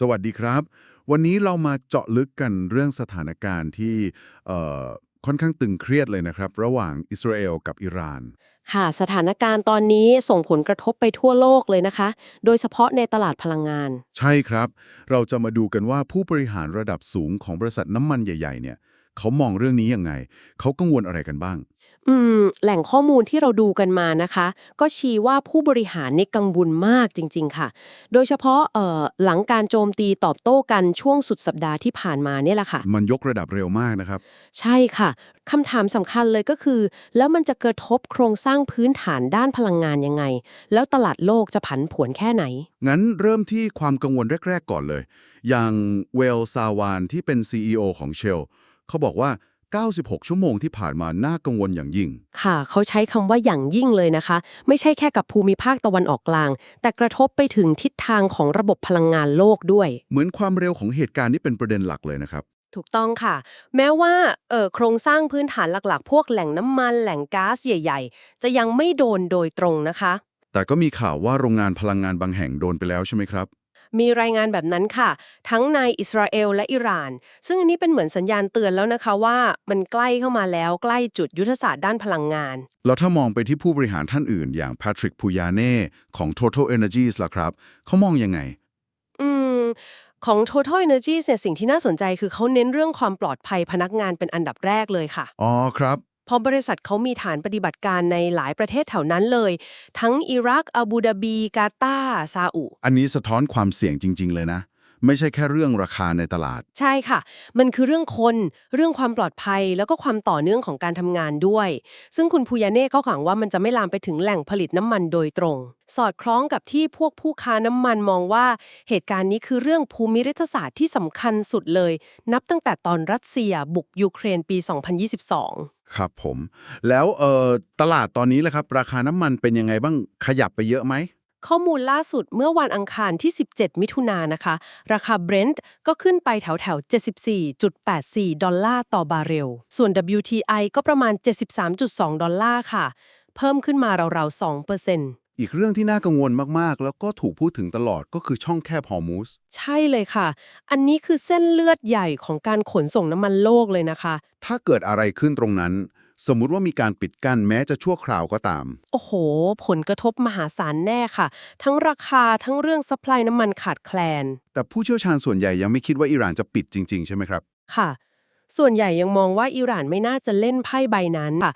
สวัสดีครับ วันนี้เรามาเจาะลึกกันเรื่องสถานการณ์ที่เอ่อค่อนข้างตึงเครียดเลยนะครับ ระหว่างอิสราเอลกับอิหร่าน ค่ะ สถานการณ์ตอนนี้ส่งผลกระทบไปทั่วโลกเลยนะคะ โดยเฉพาะในตลาดพลังงาน ใช่ครับ เราจะมาดูกันว่าผู้บริหารระดับสูงของบริษัทน้ำมันใหญ่ ๆ เนี่ย เขามองเรื่องนี้ยังไง เขากังวลอะไรกันบ้าง อืม แหล่งข้อมูลที่เราดูกันมานะคะ ก็ชี้ว่าผู้บริหารนี่กังวลมากจริง ๆ ค่ะ โดยเฉพาะเอ่อหลังการโจมตีตอบโต้กันช่วงสุดสัปดาห์ที่ผ่านมาเนี่ยแหละค่ะ มันยกระดับเร็วมากนะครับ ใช่ค่ะคำถามสำคัญเลยก็คือ แล้วมันจะกระทบโครงสร้างพื้นฐานด้านพลังงานยังไง แล้วตลาดโลกจะผันผวนแค่ไหน งั้นเริ่มที่ความกังวลแรก ๆ ก่อนเลย อย่างเวลซาวานที่เป็น CEO ของเชล เขาบอกว่า 96 ชั่วโมงที่ผ่านมาน่ากังวลอย่างยิ่ง ค่ะ เขาใช้คำว่าอย่างยิ่งเลยนะคะ ไม่ใช่แค่กับภูมิภาคตะวันออกกลาง แต่กระทบไปถึงทิศทางของระบบพลังงานโลกด้วย เหมือนความเร็วของเหตุการณ์นี่เป็นประเด็นหลักเลยนะครับ ถูกต้องค่ะ แม้ว่าเอ่อโครงสร้างพื้นฐานหลักๆ พวกแหล่งน้ำมันแหล่งก๊าซใหญ่ ๆ จะยังไม่โดนโดยตรงนะคะ แต่ก็มีข่าวว่าโรงงานพลังงานบางแห่งโดนไปแล้วใช่ไหมครับ มีรายงานแบบนั้นค่ะ ทั้งในอิสราเอลและอิหร่าน ซึ่งอันนี้เป็นเหมือนสัญญาณเตือนแล้วนะคะว่ามันใกล้เข้ามาแล้วใกล้จุดยุทธศาสตร์ด้านพลังงาน แล้วถ้ามองไปที่ผู้บริหารท่านอื่น อย่างแพทริกพูยาเน่ของ Total Energies ล่ะครับเขามองยังไง อืมของ Total Energies เนี่ยสิ่งที่น่าสนใจคือเขาเน้นเรื่องความปลอดภัยพนักงานเป็นอันดับแรกเลยค่ะ อ๋อครับเพ ราะบริษัทเขามีฐานปฏิบัติการในหลายประเทศแถวนั้นเลย ทั้งอิรักอาบูดาบี กาตาร์ซาอุ อันนี้สะท้อนความเสี่ยงจริง ๆ เลยนะ ไม่ใช่แค่เรื่องราคาในตลาด ใช่ค่ะ มันคือเรื่องคน เรื่องความปลอดภัย แล้วก็ความต่อเนื่องของการทำงานด้วย ซึ่งคุณพูยาเน่เขาหวังว่ามันจะไม่ลามไปถึงแหล่งผลิตน้ำมันโดยตรง สอดคล้องกับที่พวกผู้ค้าน้ำมันมองว่า เหตุการณ์นี้คือเรื่องภูมิรัฐศาสตร์ที่สำคัญสุดเลย นับตั้งแต่ตอนรัสเซียบุกยูเครนปี 2022ครับผม แล้วเอ่อตลาดตอนนี้แหละครับ ราคาน้ำมันเป็นยังไงบ้างขยับไปเยอะไหม ข้อมูลล่าสุดเมื่อวันอังคารที่ 17 มิถุนายนนะคะ ราคา Brent ก็ขึ้นไปแถวแถวๆ74.84 ดอลลาร์ต่อบาร์เรล ส่วน WTI ก็ประมาณ 73.2 ดอลลาร์ค่ะ เพิ่มขึ้นมาราวๆ2%อีกเรื่องที่น่ากังวลมากๆ แล้วก็ถูกพูดถึงตลอดก็คือช่องแคบฮอร์มูสใช่เลยค่ะ อันนี้คือเส้นเลือดใหญ่ของการขนส่งน้ำมันโลกเลยนะคะ ถ้าเกิดอะไรขึ้นตรงนั้น สมมุติว่ามีการปิดกั้นแม้จะชั่วคราวก็ตาม โอ้โห ผลกระทบมหาศาลแน่ค่ะ ทั้งราคาทั้งเรื่องซัพพลายน้ำมันขาดแคลน แต่ผู้เชี่ยวชาญส่วนใหญ่ยังไม่คิดว่าอิหร่านจะปิดจริง ๆ ใช่ไหมครับ ค่ะ ส่วนใหญ่ยังมองว่าอิหร่านไม่น่าจะเล่นไพ่ใบนั้นค่ะ